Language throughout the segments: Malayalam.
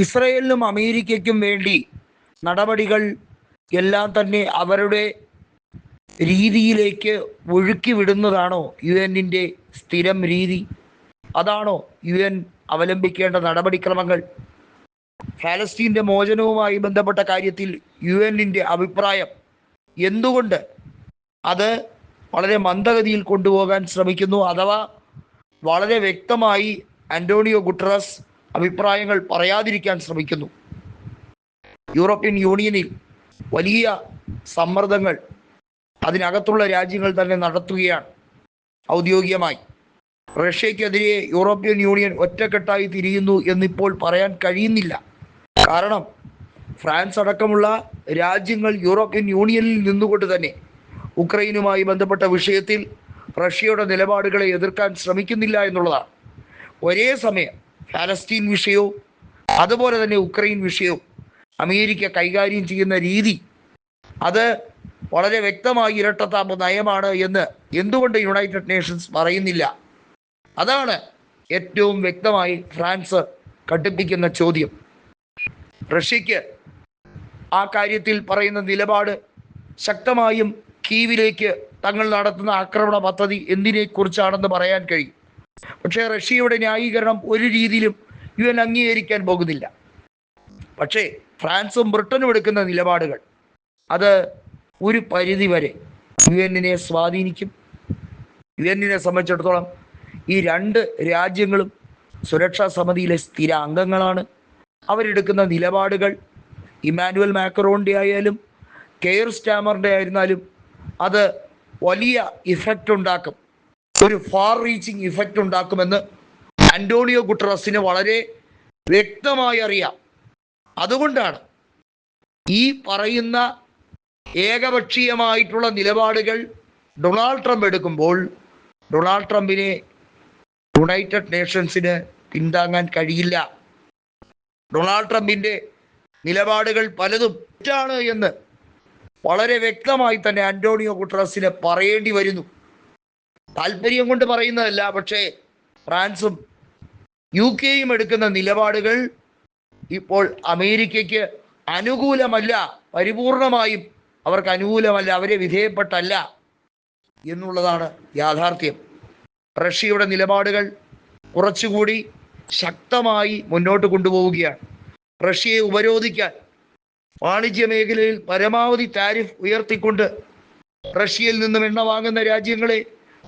ഇസ്രയേലിനും അമേരിക്കയ്ക്കും വേണ്ടി നടപടികൾ എല്ലാം തന്നെ അവരുടെ രീതിയിലേക്ക് ഒഴുക്കി വിടുന്നതാണോ യു എന്നിന്റെ സ്ഥിരം രീതി? അതാണോ യു എൻ അവലംബിക്കേണ്ട നടപടിക്രമങ്ങൾ? ഫാലസ്തീന്റെ മോചനവുമായി ബന്ധപ്പെട്ട കാര്യത്തിൽ യു എന്നിന്റെ അഭിപ്രായം എന്തുകൊണ്ട് അത് വളരെ മന്ദഗതിയിൽ കൊണ്ടുപോകാൻ ശ്രമിക്കുന്നു? അഥവാ വളരെ വ്യക്തമായി അന്റോണിയോ ഗുട്ടറസ് അഭിപ്രായങ്ങൾ പറയാതിരിക്കാൻ ശ്രമിക്കുന്നു. യൂറോപ്യൻ യൂണിയനിൽ വലിയ സമ്മർദ്ദങ്ങൾ അതിനകത്തുള്ള രാജ്യങ്ങൾ തന്നെ നടത്തുകയാണ്. ഔദ്യോഗികമായി റഷ്യക്കെതിരെ യൂറോപ്യൻ യൂണിയൻ ഒറ്റക്കെട്ടായി തിരിയുന്നു എന്നിപ്പോൾ പറയാൻ കഴിയുന്നില്ല. കാരണം ഫ്രാൻസ് അടക്കമുള്ള രാജ്യങ്ങൾ യൂറോപ്യൻ യൂണിയനിൽ നിന്നുകൊണ്ട് തന്നെ ഉക്രൈനുമായി ബന്ധപ്പെട്ട വിഷയത്തിൽ റഷ്യയുടെ നിലപാടുകളെ എതിർക്കാൻ ശ്രമിക്കുന്നില്ല എന്നുള്ളതാണ്. ഒരേ സമയം ഫലസ്തീൻ വിഷയവും അതുപോലെ തന്നെ ഉക്രൈൻ വിഷയവും അമേരിക്ക കൈകാര്യം ചെയ്യുന്ന രീതി അത് വളരെ വ്യക്തമായി ഇരട്ടത്താപ്പ് നയമാണ് എന്ന് എന്തുകൊണ്ട് യുണൈറ്റഡ് നേഷൻസ് പറയുന്നില്ല? അതാണ് ഏറ്റവും വ്യക്തമായി ഫ്രാൻസ് കടുപ്പിക്കുന്ന ചോദ്യം. റഷ്യക്ക് ആ കാര്യത്തിൽ പറയുന്ന നിലപാട് ശക്തമായും കീവിലേക്ക് തങ്ങൾ നടത്തുന്ന ആക്രമണ പദ്ധതി എന്തിനെക്കുറിച്ചാണെന്ന് പറയാൻ കഴിയും? പക്ഷേ റഷ്യയുടെ ന്യായീകരണം ഒരു രീതിയിലും യു എൻ അംഗീകരിക്കാൻ പോകുന്നില്ല. പക്ഷേ ഫ്രാൻസും ബ്രിട്ടനും എടുക്കുന്ന നിലപാടുകൾ അത് ഒരു പരിധി വരെ യു എന്നിനെ സ്വാധീനിക്കും. യു എന്നിനെ സംബന്ധിച്ചിടത്തോളം ഈ രണ്ട് രാജ്യങ്ങളും സുരക്ഷാ സമിതിയിലെ സ്ഥിര അംഗങ്ങളാണ്. അവരെടുക്കുന്ന നിലപാടുകൾ ഇമാനുവൽ മാക്രോണിന്റെ ആയാലും കെയർ സ്റ്റാമറിന്റെ ആയിരുന്നാലും അത് വലിയ ഇഫക്റ്റ് ഉണ്ടാക്കും. ഒരു ഫാർ റീച്ചിങ് ഇഫക്റ്റ് ഉണ്ടാക്കുമെന്ന് അന്റോണിയോ ഗുട്ടറസിന് വളരെ വ്യക്തമായി അറിയാം. അതുകൊണ്ടാണ് ഈ പറയുന്ന ഏകപക്ഷീയമായിട്ടുള്ള നിലപാടുകൾ ഡൊണാൾഡ് ട്രംപ് എടുക്കുമ്പോൾ ഡൊണാൾഡ് ട്രംപിനെ യുണൈറ്റഡ് നേഷൻസിന് പിന്താങ്ങാൻ കഴിയില്ല. ഡൊണാൾഡ് ട്രംപിന്റെ നിലപാടുകൾ പലതും തെറ്റാണ് എന്ന് വളരെ വ്യക്തമായി തന്നെ അന്റോണിയോ ഗുട്ടറസിന് പറയേണ്ടി വരുന്നു. താല്പര്യം കൊണ്ട് പറയുന്നതല്ല പക്ഷേ ഫ്രാൻസും യു കെയും എടുക്കുന്ന നിലപാടുകൾ ഇപ്പോൾ അമേരിക്കയ്ക്ക് അനുകൂലമല്ല പരിപൂർണമായും അവർക്ക് അനുകൂലമല്ല അവരെ വിധേയപ്പെട്ടല്ല എന്നുള്ളതാണ് യാഥാർത്ഥ്യം. റഷ്യയുടെ നിലപാടുകൾ കുറച്ചുകൂടി ശക്തമായി മുന്നോട്ട് കൊണ്ടുപോവുകയാണ്. റഷ്യയെ ഉപരോധിക്കാൻ വാണിജ്യ മേഖലയിൽ പരമാവധി താരിഫ് ഉയർത്തിക്കൊണ്ട് റഷ്യയിൽ നിന്നും എണ്ണ വാങ്ങുന്ന രാജ്യങ്ങളെ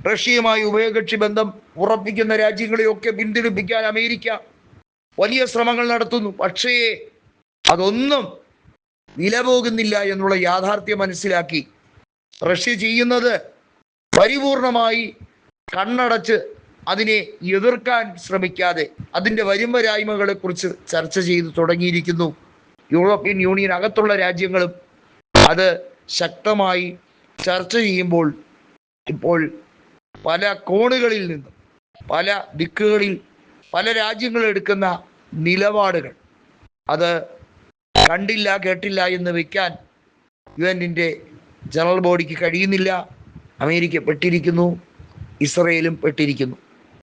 റഷ്യയുമായി ഉഭയകക്ഷി ബന്ധം ഉറപ്പിക്കുന്ന രാജ്യങ്ങളെയൊക്കെ പിന്തിരിപ്പിക്കാൻ അമേരിക്ക വലിയ ശ്രമങ്ങൾ നടത്തുന്നു. പക്ഷേ അതൊന്നും വില പോകുന്നില്ല എന്നുള്ള യാഥാർത്ഥ്യം മനസ്സിലാക്കി റഷ്യ ചെയ്യുന്നത് പരിപൂർണമായി കണ്ണടച്ച് അതിനെ എതിർക്കാൻ ശ്രമിക്കാതെ അതിന്റെ വരുംവരായ്മകളെ കുറിച്ച് ചർച്ച ചെയ്ത് തുടങ്ങിയിരിക്കുന്നു. യൂറോപ്യൻ യൂണിയൻ അകത്തുള്ള രാജ്യങ്ങളും അത് ശക്തമായി ചർച്ച ചെയ്യുമ്പോൾ ഇപ്പോൾ പല കോണുകളിൽ നിന്നും പല ദിക്കുകളിൽ പല രാജ്യങ്ങൾ എടുക്കുന്ന നിലപാടുകൾ. അത് കണ്ടില്ല കേട്ടില്ല എന്ന് വെക്കാൻ യു എന്നിന്റെ ജനറൽ ബോഡിക്ക് കഴിയുന്നില്ല. അമേരിക്ക പെട്ടിരിക്കുന്നു ഇസ്രയേലും പെട്ടിരിക്കുന്നു.